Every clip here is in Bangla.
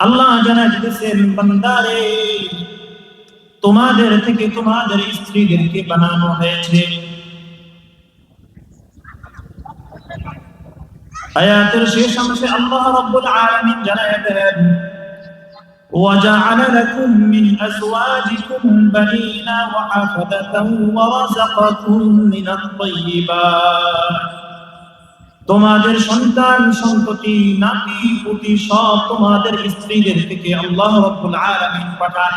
আল্লাহ জানা দিতেছেন বান্দারে তোমাদের থেকে তোমাদের স্ত্রীদেরকে বানানো হয়েছে আয়াতের শেষ অংশে আল্লাহ রাব্বুল আলামিন জানায় দেন وجعل لكم من أزواجكم بنين وحفدة ورزقكم من الطيبات তোমাদের সন্তান, সন্ততি, নাতি, পুতি সব তোমাদের স্ত্রীদের থেকে আল্লাহ রাব্বুল আলামিন পাঠান।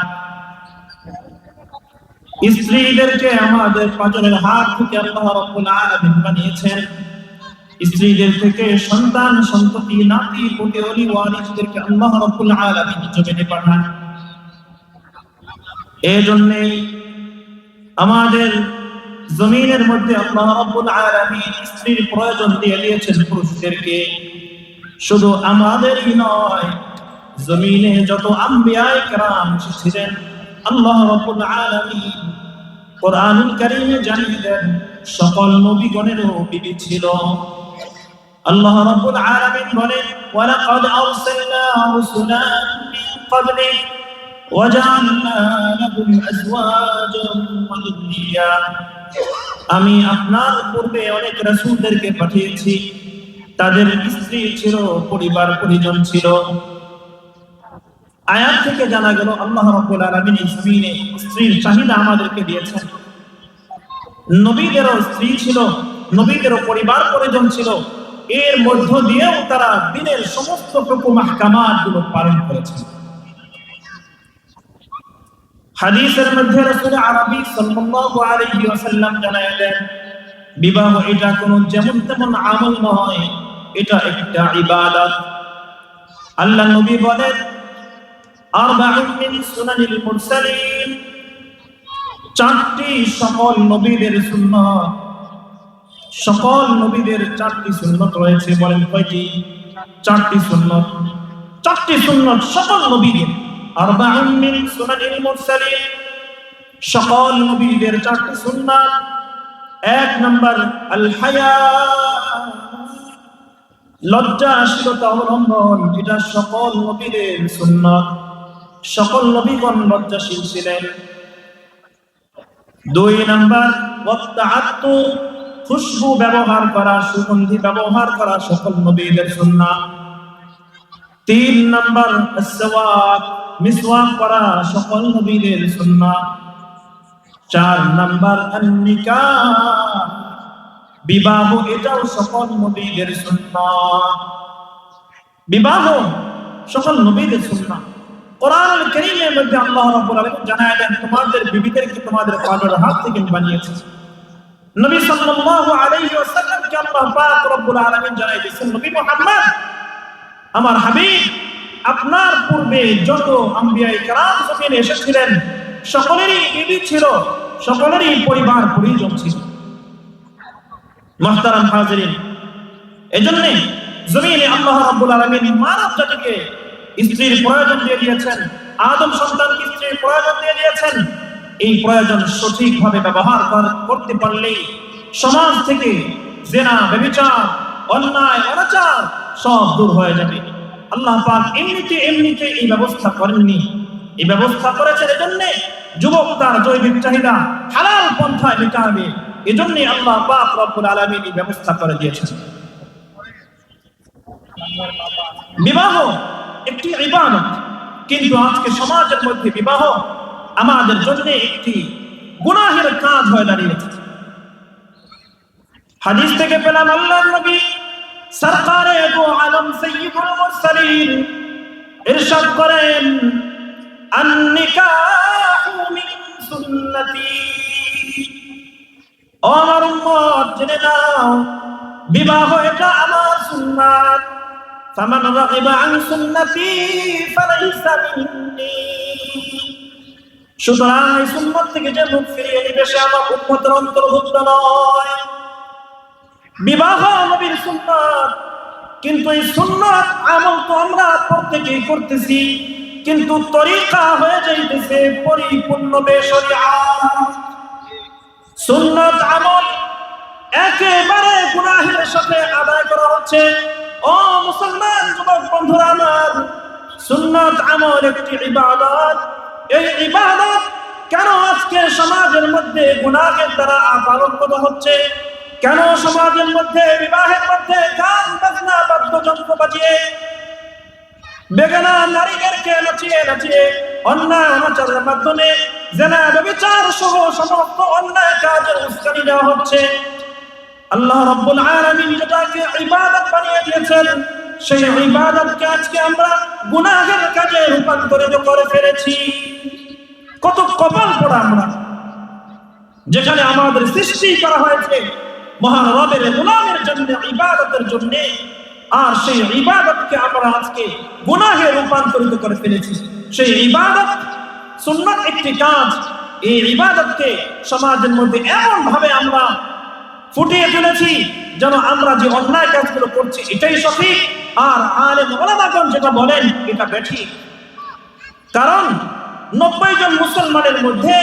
স্ত্রীদেরকে আমাদের পাঁচনের হাত থেকে আল্লাহ রাব্বুল আলামিন বানিয়েছেন। স্ত্রীদের থেকে সন্তান, সন্ততি, নাতি, পুতি, অলি, ওয়ারিসদেরকে আল্লাহ রাব্বুল আলামিন জমিনে পাঠান। এই জন্যে আমাদের জমিনের মধ্যে আল্লাহ রাব্বুল আলামিন স্ত্রীর প্রয়োজন দিয়ে দিয়েছেন পুরুষদেরকে শুধু আমাদেরই নয় জমিনে যত আম্বিয়ায়ে কেরাম এসেছিলেন আল্লাহ রাব্বুল আলামিন কোরআনুল কারীমে জানিয়ে দেন সকল নবীগণেরও বিবি ছিল আল্লাহ রাব্বুল আলামিন বলেন ওয়ালাকাদ আরসালনা রুসুলান মিন ক্বাবলিক وجعلنا لهم أزواجا وذريا আমি আপনার পূর্বে অনেক রাসূলদেরকে পাঠিয়েছি। তাদের স্ত্রী ছিল, পরিবার, পরিজন ছিল। আয়াত থেকে জানা গেল, আল্লাহ রাব্বুল আলামিন জমিনে স্ত্রীর চাহিদা আমাদেরকে দিয়েছেন। নবীদেরও স্ত্রী ছিল, নবীদেরও পরিবার, পরিজন ছিল। এর মধ্য দিয়েও তারা দিনের সমস্ত হুকুম আহকামাতগুলো পালন করেছেন। হাদিসের মধ্যে রাসূল আরবি সাল্লাল্লাহু আলাইহি ওয়াসাল্লাম জানায় দেন বিবাহ এটা কোন যেমন তেমন আমল নয়, এটা একটা ইবাদত। আল্লাহ নবী বলেন, আরবাউন মিন সুনানিল মুরসালিন, চারটি সকল নবীদের সুন্নাত, সকল নবীদের চারটি সুন্নত রয়েছে বলেন কয়টি? চারটি সুন্নত। চারটি সুন্নত সকল নবীদের। আরবাউন মিন সুনানিল মুরসালিন। সকল নবীদের চারটি সুন্নাত। এক নাম্বার আল হায়া লজ্জাশীলতা অবলম্বন, এটা সকল নবীদের সুন্নাত। সকল নবীগণ লজ্জাশীল ছিলেন। দুই নাম্বার, ওয়াত্তাআত্তু, খুশবু ব্যবহার করা, সুগন্ধি ব্যবহার করা সকল নবীদের সুন্নাত। তিন নাম্বার মিসওয়াক করা সকল নবীদের সুন্নাত চার নাম্বার নিকাহ বিবাহ, এটাও সকল নবীদের সুন্নাত বিবাহ সকল নবীদের সুন্নাত কোরআনুল কারীমের মধ্যে আল্লাহ রাব্বুল আলামিন জানায় দেন, তোমাদের বিবিদেরকে তোমাদের পাঁচের হাত থেকে বানিয়েছে। নবী সাল্লাল্লাহু আলাইহি ওয়াসাল্লামকে আল্লাহ পাক রব্বুল আলামিন জানায় দিয়েছেন, নবী মুহাম্মদ, আমার হাবিব আপনার পূর্বে যত আম্বিয়ায়ে কেরাম এসেছিলেন, সকলেরই বিবি ছিল, সকলেরই পরিবার পরিজন ছিল। হাজিরিন জমিনে আল্লাহ রাব্বুল আলামিন মানব জাতিকে স্ত্রীর প্রয়োজন দিয়ে দিয়েছেন, আদম সন্তানকে স্ত্রীর প্রয়োজন দিয়ে দিয়েছেন। এই প্রয়োজন সঠিকভাবে ব্যবহার করতে পারলেই সমাজ থেকে জেনা, ব্যভিচার, অন্যায়, অনাচার সব দূর হয়ে যাবে। আল্লাহ পাক এমনিতে এমনিতে এই ব্যবস্থা করেননি। এই ব্যবস্থা করেছেন এজন্য যুবক তার জৈবিক চাহিদা হালাল পন্থায় মেটাবে। এজন্যই আল্লাহ পাক রব্বুল আলামিন এই ব্যবস্থা করে দিয়েছেন। বিবাহ একটি ইবাদত। কিন্তু আজকে সমাজের মধ্যে বিবাহ আমাদের জন্য একটি গুনাহের কাজ হয়ে দাঁড়িয়েছে। হাদিস থেকে পেলাম আল্লাহর নবী সরকারে গো আলম সৈয়দুল মুরসালিন ইরশাদ করেন, আন-নিকাহু মিন সুন্নতি। আমার উম্মত, জেনে নাও, বিবাহ এটা আমার সুন্নাত। ফামান রাগিবা আন সুন্নতি ফালাইসা মিন্নি। সুতরাং সুন্নত থেকে যে মুখ ফিরিয়ে নিবে সে আমার উম্মতের অন্তর্ভুক্ত নয়। বিবাহ নবীর সুন্নাত। কিন্তু এই সুন্নাত আমল তো আমরা প্রত্যেকেই করতেছি, কিন্তু তরিকা হয়ে যাইতেছে পরিপূর্ণ বেশরিয়াত সুন্নাত আমল একেবারে গুনাহের সাথে আদায় করা হচ্ছে। ও মুসলমান, যুবক বন্ধুরা আমার, সুন্নাত আমল একটি ইবাদত। এই ইবাদত কেন আজকে সমাজের মধ্যে গুনাহের দ্বারা আপারম্ভত হচ্ছে? কেন সমাজের মধ্যে, বিবাহের মধ্যে গান, বাজনা, বাদ্যযন্ত্র বাজিয়ে বেগানা নারীদেরকে নাচিয়ে নাচিয়ে অন্যায় অনাচারের মাধ্যমে জেনা ব্যবচার সহ সমস্ত অন্যায় কাজের উস্কানি দেওয়া হচ্ছে। আল্লাহ রাব্বুল আলামিন যেটাকে ইবাদত বানিয়ে দিয়েছেন, সেই ইবাদতকে আজকে আমরা গুনাহের কাজে রূপান্তরিত করে ফেলেছি। কত কপাল পড়া আমরা, যেখানে আমাদের সৃষ্টি করা হয়েছে। মহান রবের গোলামের জন্য, ইবাদতের জন্য, আর সেই ইবাদতকে আমরা আজকে গুনাহে রূপান্তরিত করে ফেলেছি। সেই ইবাদত সুন্নাত একটি কাজ। এই ইবাদতকে সমাজের মধ্যে এমন ভাবে আমরা ফুটিয়ে তুলেছি যেন আমরা যে অন্যায় কাজগুলো করছি, এটাই সঠিক। আর আলেম ওলামাগণ যেটা বলেন, এটা বেঠিক। কারণ নব্বই জন মুসলমানের মধ্যে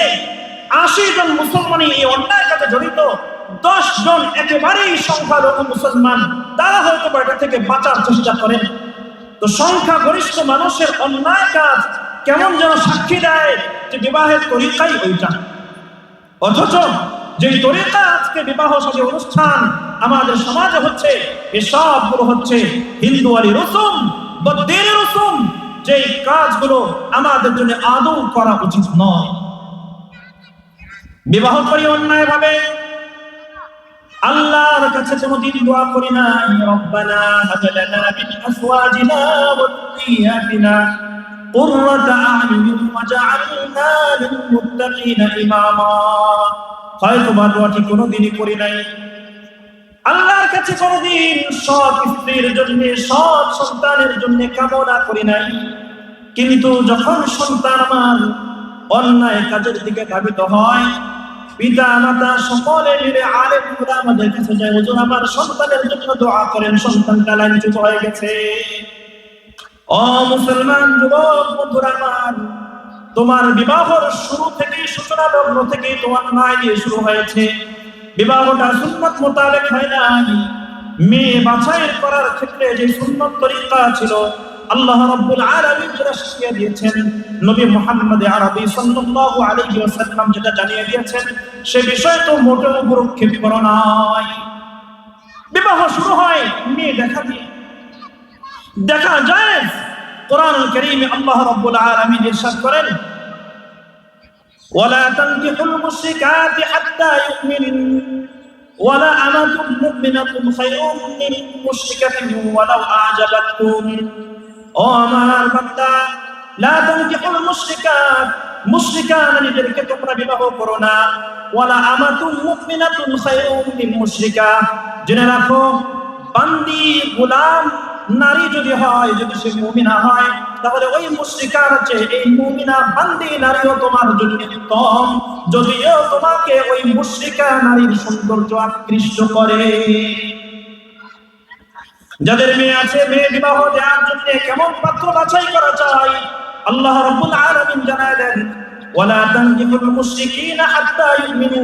আশি জন মুসলমানই এই অন্যায় কাজে জড়িত। দশ জন একেবারেই সংখ্যালঘু মুসলমান, তারা হয়তো এটা থেকে বাঁচার চেষ্টা করেন তো সংখ্যা গরিষ্ঠ মানুষের অন্যায় কাজ কেমন যেন সাক্ষী দেয় যে বিবাহের তরিকাই ওইটা। অথচ যে তরিকা আজকে বিবাহ সাথে অনুষ্ঠান আমাদের সমাজে হচ্ছে এসবগুলো হচ্ছে হিন্দুয়ারি রসুম বদ্দের রসুম যে কাজগুলো আমাদের জন্য আদৌ করা উচিত নয়। বিবাহ করি অন্যায় ভাবে আল্লাহর কাছে কোনোদিন দোয়া করি না রব্বানা হাব লানা মিন আজওয়াজিনা ওয়া যুররিয়াতিনা قرة أعين وجعلنا للمتقين إماما হয়তো বা দোয়াটি কোনোদিনই করি নাই আল্লাহর কাছে কোনোদিন সৎ স্ত্রীর জন্য সৎ সন্তানের জন্য কামনা করি নাই কিন্তু যখন সন্তান আমার অন্যায় কাজের দিকে ধাবিত হয় পিতা, মাতা সকলে মিলে গুলা আমাদের কাছে যায়। আমার সন্তানের জন্য দোয়া করেন সন্তানটা লাঞ্ছিত হয়ে গেছে। ও মুসলমান যুবক, বন্ধুরা আমার, তোমার বিবাহর শুরু থেকে, সূচনা লগ্ন থেকে তোমার মায় দিয়ে শুরু হয়েছে। বিবাহটা সুন্নত মোতাবেক হয় নাই। মেয়ে বাছাই করার ক্ষেত্রে যে সুন্নত তরিকা ছিল আল্লাহ রাব্বুল আলামিন যেটা শিখিয়ে দিয়েছেন নবী মুহাম্মদ আরবি সাল্লাল্লাহু আলাইহি ওয়াসাল্লাম যেটা জানিয়ে দিয়েছেন সে বিষয় তো মোটেও গুরুক্ষেপ করা নয় বিবাহ শুরু হয় মেয়ে দেখা দিয়ে দেখা যায় কোরআন করিমে আল্লাহ রাব্বুল আলামিন ইরশাদ করেন ولا تنكحوا المشركات حتى يؤمنن ولا أمة مؤمنة خير من مشركة ولو أعجبتكم ও আমার বান্দা, লা তানকিহুল মুশরিকাত মুশরিকা নারীদেরকে তোমরা বিবাহ করো না। ওয়ালা আমাতুম মুমিনাতুন খায়রুম মিন মুশরিকা। জেনে রাখো, বান্দি গোলাম, নারী যদি হয়, যদি সে মুমিনা হয়, তাহলে ওই মুশরিকার চেয়ে এই মুমিনা বান্দি নারীও তোমার জন্য উত্তম। যদিও তোমাকে ওই মুশরিকা নারীর সৌন্দর্য আকৃষ্ট করে। যাদের মেয়ে আছে, মেয়ে বিবাহ দেওয়ার জন্য কেমন পাত্র বাছাই করা চাই আল্লাহ রাব্বুল আলামিন জানায় দেন, ওয়ালা তানকিহুল মুশরিকিনা হাত্তা ইউমিনু,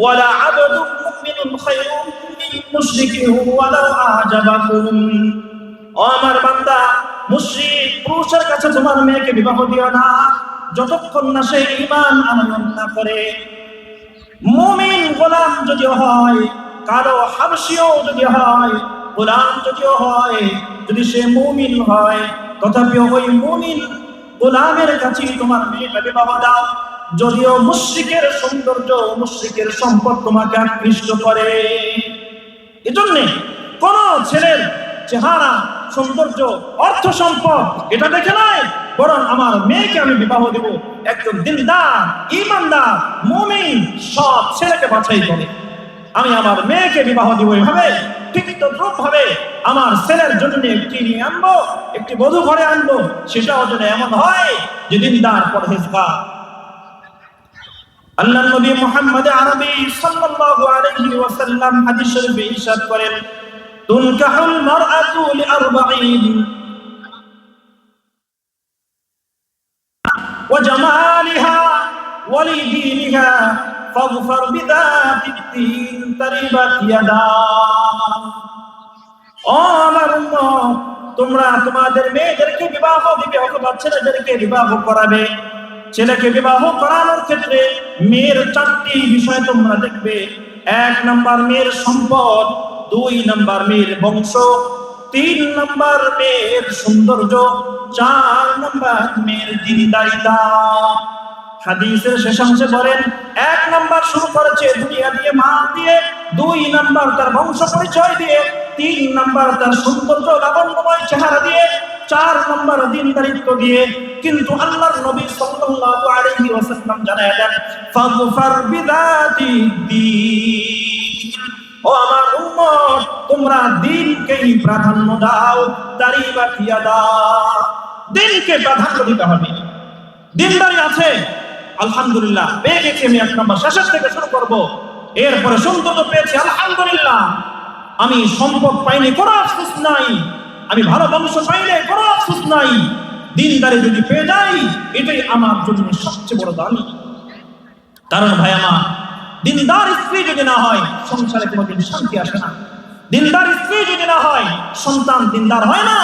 ওয়ালা আবদুন মুমিনুন খায়রুম মিন মুশরিকিন ওয়ালাউ আ'জাবাকুম। আমার বান্দা, মুশরিক পুরুষের কাছে তোমার মেয়েকে বিবাহ দিও না, যতক্ষণ না সে ঈমান আনয়ন না করে। মুমিন গোলাম যদি হয় কারও হাবশিও যদি হয় গোলাম যদিও হয়, যদি সে মুমিন হয়, তথাপিও ওই মুমিন গোলামের কাছে তোমার মেয়েটা বিবাহ দাও। যদিও মুশ্রিকের সৌন্দর্য, মুশ্রিকের সম্পদ তোমাকে আকৃষ্ট করে। এজন্য কোন ছেলের চেহারা, সৌন্দর্য, অর্থ সম্পদ এটা দেখে নয় বরং আমার মেয়েকে আমি বিবাহ দেব। একজন দিলদার ইমানদার মুমিন সব ছেলেকে বাছাই করে। আমি আমার মেয়েকে বিবাহ দিব এভাবে ঠিক আমার ছেলের জন্য একটি নিয়ে আনব, একটি বধু ঘরে আনব, সেটাও যেন এমন হয় যে পরহেজগার। আল্লাহ নবী মুহাম্মদ আরবি সাল্লাল্লাহু আলাইহি ওয়াসাল্লাম হাদিস শরীফে ইরশাদ করেন, তুনকাহুল মারআতু লিআরবাঈন ওয়া জামালিহা ওয়া লিদীনিহা ফাগফার বিদাতি তোমরা তোমাদের মেয়েদেরকে বিবাহ দিবে, অথবা ছেলেদেরকে বিবাহ করাবে। ছেলেকে বিবাহ করানোর ক্ষেত্রে মেয়ের চারটি বিষয় তোমরা দেখবে। এক নম্বর মেয়ের সম্পদ, দুই নম্বর মেয়ের বংশ, তিন নম্বর মেয়ের সৌন্দর্য, চার নম্বর মেয়ের দিনদারিতা। হাদিসের শেষাংশে বলেন, এক নাম্বার শুরু করেছে দুনিয়া দিয়ে মা দিয়ে, দুই নাম্বার তার বংশ পরিচয় দিয়ে, তিন নাম্বার তার সৌন্দর্য লাবণ্যময় চেহারা দিয়ে, চার নাম্বার দিনদারিত্ব দিয়ে। কিন্তু আল্লাহর নবী সাল্লাল্লাহু আলাইহি ওয়াসাল্লাম জানায় দেন, ফাগফার বিদাতি ও আমার উম্মত, তোমরা দিনকেই প্রাধান্য দাও বাকিয়া দাও। দিনকে প্রাধান্য দিতে হবে। দিনদারি আছে আলহামদুলিল্লাহ পেয়ে গেছি আমি এক নম্বর শেষের থেকে শুরু করব। এরপরে সৌন্দর্য পেয়েছি আলহামদুলিল্লাহ। আমি সম্পদ পাইনি, কোনো আফসোস নাই। আমি ভালো বংশ পাইনি কোনো আফসোস নাই। দিনদারি যদি পেয়ে যাই, এটাই আমার জন্য সবচেয়ে বড় দামি কারণ ভাই আমার, দিনদার স্ত্রী যদি না হয়, সংসারে কোনোদিন শান্তি আসে না। দিনদার স্ত্রী যদি না হয়, সন্তান দিনদার হয় না।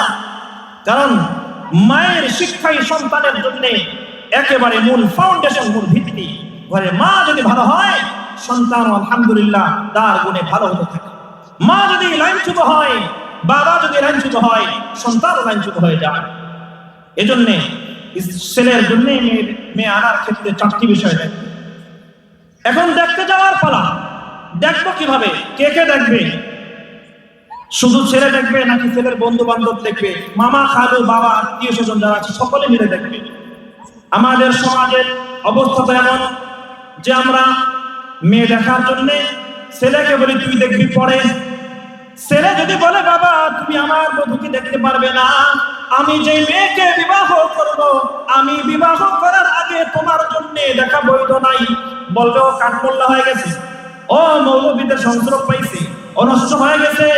কারণ মায়ের শিক্ষাই সন্তানের জন্য একেবারে মূল ফাউন্ডেশন মূল ভিত্তি। ঘরে মা যদি ভালো হয়, সন্তান আলহামদুলিল্লাহ তার গুণে ভালো হতে থাকে। মা যদি লাইনচ্যুত হয়, বাবা যদি লাইনচ্যুত হয়, সন্তান লাইনচ্যুত হয়ে যায়। এজন্যে ছেলের জন্য মেয়ে আনার ক্ষেত্রে চারটি বিষয় দেখবে এখন দেখতে যাওয়ার পালা। দেখব কীভাবে? কে কে দেখবে? শুধু ছেলে দেখবে নাকি ছেলের বন্ধু বান্ধব দেখবে? মামা, খালু, বাবা আত্মীয় স্বজন যারা আছে, সকলে মিলে দেখবে। আমাদের সমাজের অবস্থা তো এমন যে আমরা মেয়ে দেখার জন্যে ছেলেকে বলি, তুই দেখবি পরে। ছেলে যদি বলে, বাবা, তুমি আমার বধূকে দেখতে পারবে না। আমি যে মেয়েকে বিবাহ করব, আমি বিবাহ করার আগে তোমার জন্য দেখা বৈধ নাই। বলবে ও কাঠমোল্লা হয়ে গেছে। ও মৌলবীদের সংস্রব পাইছে। নষ্ট হয়ে গেছে,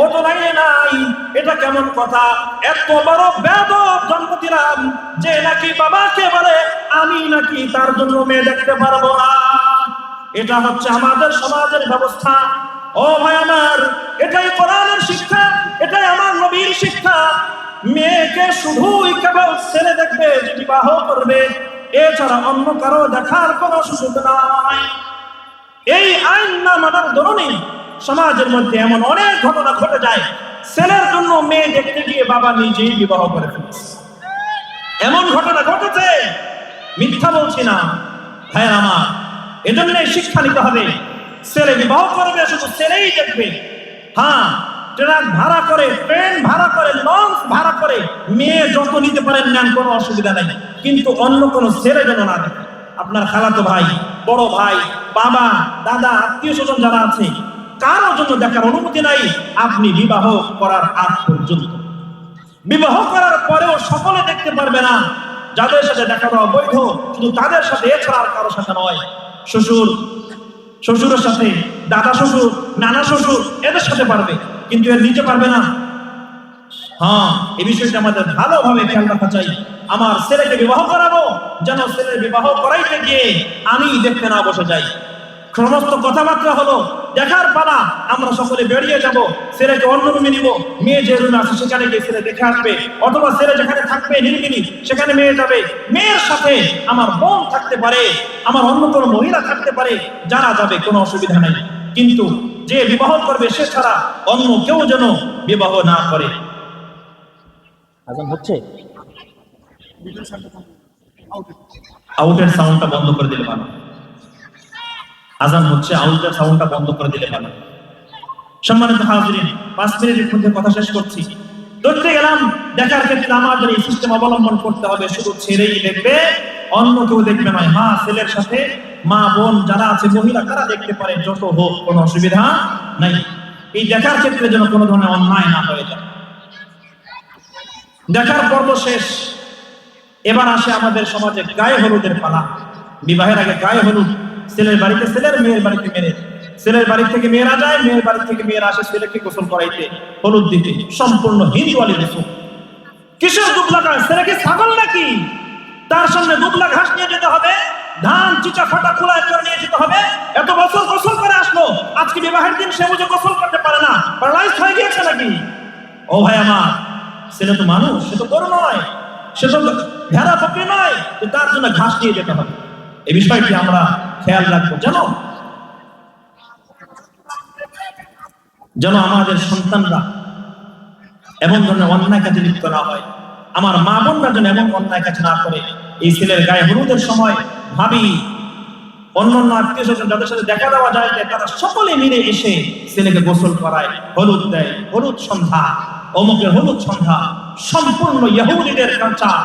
ও তো নাই। এটা কেমন কথা? এত বড় বেদ জন্ম দিলাম যে নাকি বাবাকে বলে, আমি নাকি তার জন্য মেয়ে দেখতে পারব না। এটা হচ্ছে আমাদের সমাজের ব্যবস্থা। ও ভাই আমার, এটাই কোরআনের শিক্ষা, এটাই আমার নবীর শিক্ষা। মেয়েকে শুধুই কেবল ছেলে দেখবে যে বিবাহ করবে। এছাড়া অন্য কারও দেখার কোনো সুযোগ নাই। এই আইন না মানার দরুনই সমাজের মধ্যে এমন অনেক ঘটনা ঘটে যায়, ছেলের জন্য মেয়ে দেখতে গিয়ে বাবা নিজেই বিবাহ করে ফেলেছে। এমন ঘটনা ঘটেছে, মিথ্যা বলছি না। ভাই আমার এজন্য শিক্ষা নিতে হবে। ছেলে বিবাহ করবে, শুধু ছেলেই দেখবে। হ্যাঁ ট্রাক ভাড়া করে, ট্রেন ভাড়া করে, লঞ্চ ভাড়া করে, মেয়ে যত নিতে পারেন নেন, কোনো অসুবিধা নেই। কিন্তু অন্য কোনো ছেলে যেন না দেখে। আপনার খালাতো ভাই, বড় ভাই, বাবা, দাদা আত্মীয় স্বজন যারা আছে কারোর জন্য দেখার অনুমতি নাই, আপনি বিবাহ করার আগ পর্যন্ত। বিবাহ করার পরেও সকলে দেখতে পারবে না, যাদের সাথে দেখা দেওয়া বৈধ শুধু তাদের সাথে এছাড়া আর কারোর সাথে নয়। শ্বশুর, শ্বশুরের সাথে, দাদা শ্বশুর, নানা শ্বশুর, এদের সাথে পারবে, কিন্তু এর নিচে পারবে না। হ্যাঁ এই বিষয়টা আমাদের ভালোভাবে খেয়াল রাখা চাই। আমার ছেলেকে বিবাহ করাবো, যেন ছেলের বিবাহ করাইতে গিয়ে আমি দেখতে না বসে যাই। সমস্ত কথাবার্তা হলো দেখার পালা আমরা সকলে বেরিয়ে যাব ছেলেকে অন্য রুমে নিব। মেয়ে যে রুমে আছে সেখানে গিয়ে ছেলে দেখে আসবে। অথবা ছেলে যেখানে থাকবে নির্মিনি সেখানে মেয়ে যাবে। মেয়ের সাথে আমার বোন থাকতে পারে আমার অন্য কোনো মহিলা থাকতে পারে যারা যাবে কোনো অসুবিধা নেই। কিন্তু যে বিবাহ করবে সে ছাড়া অন্য কেউ যেন বিবাহ না করে। হচ্ছে? আউটের সাউন্ডটা বন্ধ করে দিলে ভালো। আজান হচ্ছে আউটের সাউন্ডটা বন্ধ করে দিলে ভালো সম্মানিত হাজরিন, পাঁচ মিনিটের মধ্যে কথা শেষ করছি। ধরতে গেলাম, দেখার ক্ষেত্রে আমাদের এই সিস্টেম অবলম্বন করতে হবে, শুধু ছেলেই দেখবে, অন্য কেউ দেখবে নয় মা, ছেলের সাথে মা, বোন যারা আছে, মহিলা, তারা দেখতে পারে যত হোক, কোনো অসুবিধা নাই। এই দেখার ক্ষেত্রে যেন কোনো ধরনের অন্যায় না হয়ে যায়। দেখার পর্ব শেষ। এবার আসে আমাদের সমাজে গায়ে হলুদের পালা। বিবাহের আগে গায়ে হলুদ। ছেলের বাড়িতে ছেলের মেয়ের বাড়িতে মেয়ে। ছেলের বাড়ি থেকে মেয়েরা যায়, মেয়ের বাড়ি থেকে মেয়েরা আসে ছেলেকে গোসল করাইতে, হলুদ দিতে। সম্পূর্ণ হিন্দু আলী কিসের দুবলা গাছ ছেলেকে ছাগল নাকি? তার সামনে দুবলা ঘাস নিয়ে যেতে হবে, ধান, চিচা, ফাটা খোলা করে নিয়ে যেতে হবে। এত বছর গোসল করে আসলো। আজকে বিবাহের দিন সে বুঝে গোসল করতে পারে না। প্যারালাইজ হয়ে গিয়েছে নাকি? ও ভাই আমার, ছেলে তো মানুষ, সে তো গরু নয়। সে সেসব ভেড়া, বকরি নয়। তার জন্য ঘাস নিয়ে যেতে হবে। এই বিষয়টি আমরা খেয়াল রাখব। জানো? যেন আমাদের সন্তানরা এমন ধরনের অন্যায় কাজে লিপ্ত না হয়। আমার মা বোনরা যেন এমন অন্যায় কাজ না করে। এই ছেলের গায়ে হলুদের সময় ভাবি, অন্যান্য আত্মীয় স্বজন যাদের সাথে দেখা দেওয়া যায় তারা সকলে মিলে এসে ছেলেকে গোসল করায়। হলুদ দেয়, হলুদ সন্ধ্যা অমুকের হলুদ সন্ধ্যা, সম্পূর্ণ ইহুদিদের কালচার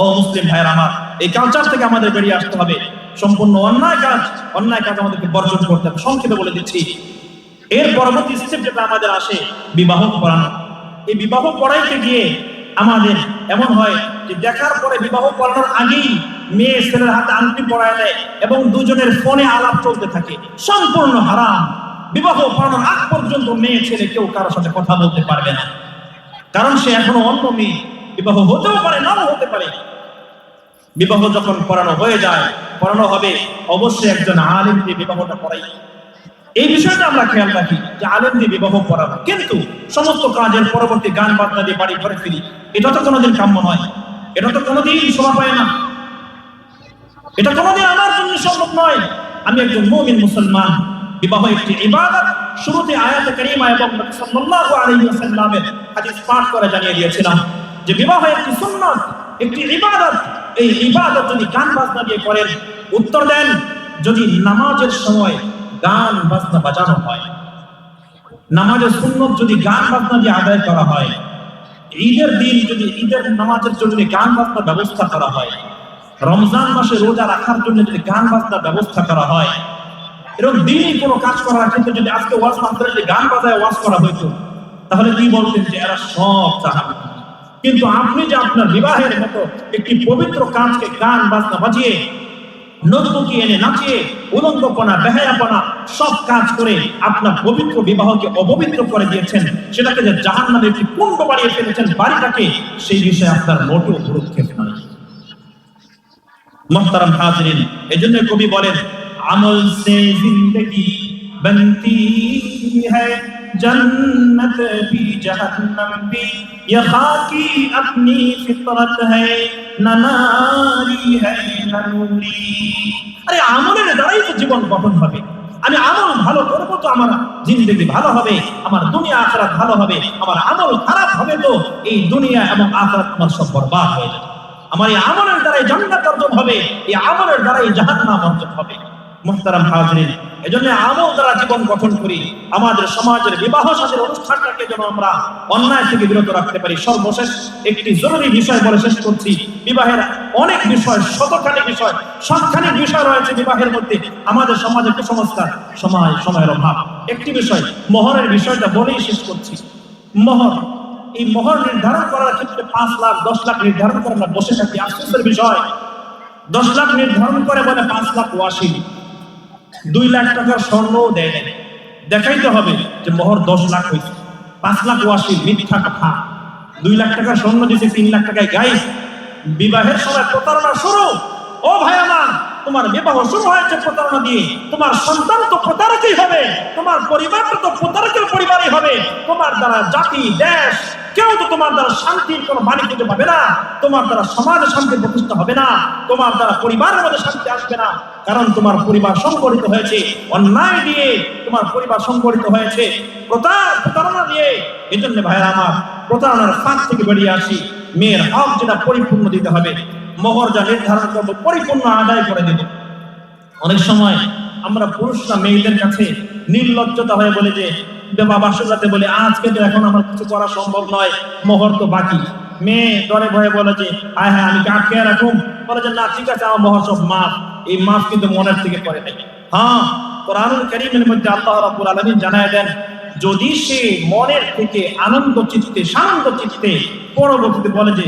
ও মুসলিম ভাইয়ের আমার, এই কালচার থেকে আমাদের বেরিয়ে আসতে হবে। সম্পূর্ণ অন্যায় কাজ অন্যায় কাজ আমাদেরকে বর্জন করতে হবে। সংক্ষেপে বলে দিচ্ছি, এর পরবর্তী স্টেপ যেটা আমাদের আসে, বিবাহ পড়ানো এই বিবাহ পড়াইতে গিয়ে আমাদের এমন হয় যে দেখার পরে বিবাহ পড়ানোর আগেই মেয়ে ছেলের হাতে আংটি পড়ায় দেয় এবং দুজনের ফোনে আলাপ চলতে থাকে। সম্পূর্ণ হারাম। বিবাহ পড়ানোর আগ পর্যন্ত মেয়ে ছেলে কেউ কারোর সাথে কথা বলতে পারবে না। কারণ সে এখনও অন্য মেয়ে। বিবাহ হতেও পারে, নাও হতে পারে। বিবাহ যখন পড়ানো হয়ে যায় পড়ানো হবে, অবশ্যই একজন আলিম দিয়ে বিবাহটা পড়াই এই বিষয়টা আমরা খেয়াল রাখি যে আলেম দিয়ে বিবাহ পড়ানো কিন্তু সমস্ত কাজের পরবর্তী গান বাজনা দিয়ে বাড়ি ঘরে ফিরি, এটা তো কোনোদিন কাম্য নয়। এটা তো কোনোদিন শোভা পায় না। এটা কোনোদিন আমার জন্য সম্ভব নয়। আমি একজন মুমিন মুসলমান। বিবাহ একটি ইবাদত। শুরুতে আয়াত কারিমা এবং সাল্লাল্লাহু আলাইহি ওয়াসাল্লামের হাদিস পাঠ করে জানিয়ে দিয়েছিলাম যে বিবাহ একটি সুন্নাত, একটি ইবাদত। এই ইবাদত যদি গান বাজনা দিয়ে করেন, উত্তর দেন, যদি নামাজের সময় গান বাজনা বাজানো হয়, নামাজের সুন্নত যদি গান বাজনা দিয়ে আদায় করা হয়, ঈদের দিন যদি ঈদের নামাজের জন্য গান বাজনার ব্যবস্থা করা হয়, রমজান মাসে রোজা রাখার জন্য যদি গান বাজনার ব্যবস্থা করা হয়, এরকম দিনই কোনো কাজ করার ক্ষেত্রে যদি আজকে ওয়াজ মাত্র যদি গান বাজায় ওয়াজ করা হইতো, তাহলে কি বলতেন যে এরা সব জাহান কিন্তু আপনি যে আপনার বিবাহের মতো একটি পবিত্র কাজকে গান, বাজনা বাজিয়ে, নোটবুকি এনে নাচিয়ে, উলঙ্গপনা, বেহায়াপনা, সব কাজ করে আপনার পবিত্র বিবাহকে অপবিত্র করে দিয়েছেন, সেটাকে যে জাহান নামে একটি কুণ্ড বাড়িয়ে ফেলেছেন বাড়িটাকে, সেই বিষয়ে আপনার মোটেও পদক্ষেপ নয় মোহতারাম হাজরিন কবি বলেন, আমল সে জিন্দগি বন্তি হ্যায়। جنت بھی جہنم بھی یہ خاکی اپنی فطرت ہے نہ ناری ہے نہ نوری আরে আমলের দ্বারাই তো জীবন গঠন হবে। আমি আমল ভালো করব তো আমার জিন্দগি ভালো হবে, আমার দুনিয়া আখরাত ভালো হবে, আমার আমল খারাপ হবে তো এই দুনিয়া এবং আখরাত আমার সব বরবাদ হয়ে যাবে। আমার এই আমলের দ্বারাই জান্নাত অর্জন হবে, এই আমলের দ্বারাই জাহান্নাম অর্জন হবে। মুহতারাম হাজরিন, এজন্য আমল দ্বারা জীবন গঠন করি। আমাদের সমাজের বিবাহ সাথের অনুষ্ঠানটাকে যেন আমরা অন্যায় থেকে বিরত রাখতে পারি। সর্বশেষ একটি জরুরি বিষয় বলে শেষ করছি। বিবাহের অনেক বিষয়, শতখানি বিষয় সবখানি বিষয় রয়েছে বিবাহের মধ্যে। আমাদের সমাজে কুসংস্কার, সময়, সময়ের অভাব। একটি বিষয়, মোহরের বিষয়টা বলেই শেষ করছি। মোহর, এই মোহর নির্ধারণ করার ক্ষেত্রে পাঁচ লাখ, দশ লাখ নির্ধারণ করে বসে থাকি। আফসোসের বিষয়, দশ লাখ নির্ধারণ করে বলে পাঁচ লাখ ওয়াশি দুই লাখ টাকার স্বর্ণও দেয় নাই। দেখাইতে হবে যে মোহর দশ লাখ হয়েছে পাঁচ লাখ ওয়াশি মিথ্যা কথা। দুই লাখ টাকার স্বর্ণ দিয়েছে তিন লাখ টাকায় গাই বিবাহের সময় প্রতারণা শুরু। ও ভাই আমার, তোমার বিবাহ শুরু হয়েছে প্রতারণা দিয়ে। তোমার সন্তান তো প্রতারকই হবে। তোমার পরিবারটা তো প্রতারকের পরিবারই হবে। তোমার দ্বারা জাতি, দেশ কেউ তো তোমার দ্বারা শান্তির কোনো মানি খুঁজে পাবে না, তোমার দ্বারা সমাজে শান্তি প্রতিষ্ঠা হবে না, তোমার দ্বারা পরিবারের মধ্যে শান্তি আসবে না, কারণ তোমার পরিবার সংগঠিত হয়েছে, অন্যায় দিয়ে তোমার পরিবার সংগঠিত হয়েছে, প্রতার প্রতারণা দিয়ে। এই জন্য ভাইয়ের আমার প্রতারণার ফাঁক থেকে বেরিয়ে আসি, মেয়ের হক যেটা পরিপূর্ণ দিতে হবে, মোহর যা নির্ধারণ করব, পরিপূর্ণ আদায় করে দেব। অনেক সময় আমরা পুরুষরা মেয়েদের কাছে নির্লজ্জতা হয়ে বলে যে বলে, আজকে তো এখন আমার কিছু করা সম্ভব নয়, মোহর তো বাকি। মেয়ে ডরে ভয়ে বলে যে, আয় হ্যাঁ আমি রাখুন বলে যে, না, ঠিক আছে, আমার মোহর সব মাফ। এই মাফ কিন্তু মনের থেকে করে নাই। হ্যাঁ কোরআনুল কারীমের মধ্যে আল্লাহ রাব্বুল আলামিন জানায় দেন, যদি সে মনের থেকে আনন্দ চিত্তে সানন্দ চিত্তে পরবর্তীতে বলে যে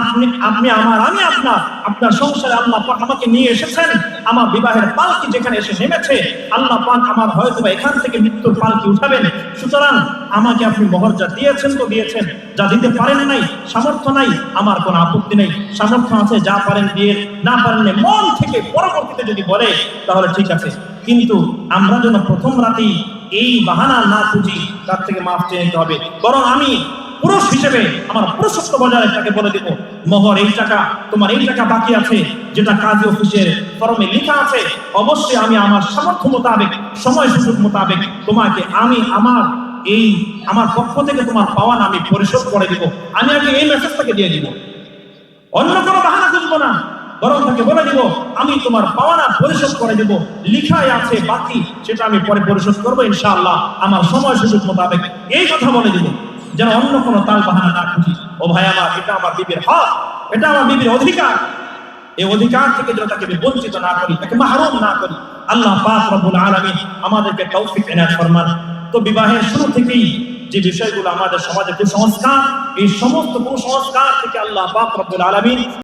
আপনি আপনি আমার, আমি আপনার আপনার সংসারে আল্লাহ পাক আমাকে নিয়ে এসেছেন। আমার বিবাহের পালকি যেখানে এসে নেমেছে, আল্লাহ পাক আমার হয়তো এখান থেকে মৃত্যুর পালকি উঠাবেন। সুতরাং আমাকে আপনি মোহর যা দিয়েছেন তো দিয়েছেন, যা দিতে পারেন নাই, সামর্থ্য নাই, আমার কোনো আপত্তি নেই। সামর্থ্য আছে, যা পারেন দিয়ে, না পারেন। মন থেকে পরবর্তীতে যদি বলে, তাহলে ঠিক আছে। কিন্তু আমরা যেন প্রথম রাতেই এই বাহানা না খুঁজি, তার থেকে মাফ চেয়ে নিতে হবে। বরং আমি পুরুষ হিসেবে আমার পুরুষত্ব বজায় তাকে বলে দিব, মোহর, এই টাকা, তোমার এই টাকা বাকি আছে, যেটা কাজী অফিসের ফরমে লেখা আছে, অবশ্যই আমি আমার সামর্থ্য মোতাবেক, সময় সুযোগ মোতাবেক তোমাকে আমি আমার এই, আমার পক্ষ থেকে তোমার পাওয়ান আমি পরিশোধ করে দিব। আমি আগে এই মেসেজটাকে দিয়ে দিব। অন্য কোনো বাহানা খুঁজবো না, বরং তাকে বলে দিব, আমি তোমার পাওনা পরিশোধ করে দিব লিখায় আছে বাকি, সেটা আমি পরে পরিশোধ করব ইনশাআল্লাহ, আমার সময় সুযোগ মোতাবেক। এই কথা বলে দিব। যেন অন্য কোনো তাল বাহানা না খুঁজি। ও ভাই আমার, এটা আমার বিবির হক, এটা আমার বিবির অধিকার। এই অধিকার থেকে যেন তাকে বঞ্চিত না করি, তাকে মাহরুম না করি। আল্লাহ পাক রব্বুল আলামিন আমাদেরকে তৌফিক এনায়ত ফরমান। তো বিবাহের শুরু থেকেই যে বিষয়গুলো আমাদের সমাজের কুসংস্কার, এই সমস্ত কুসংস্কার থেকে আল্লাহ পাক রব্বুল আলামিন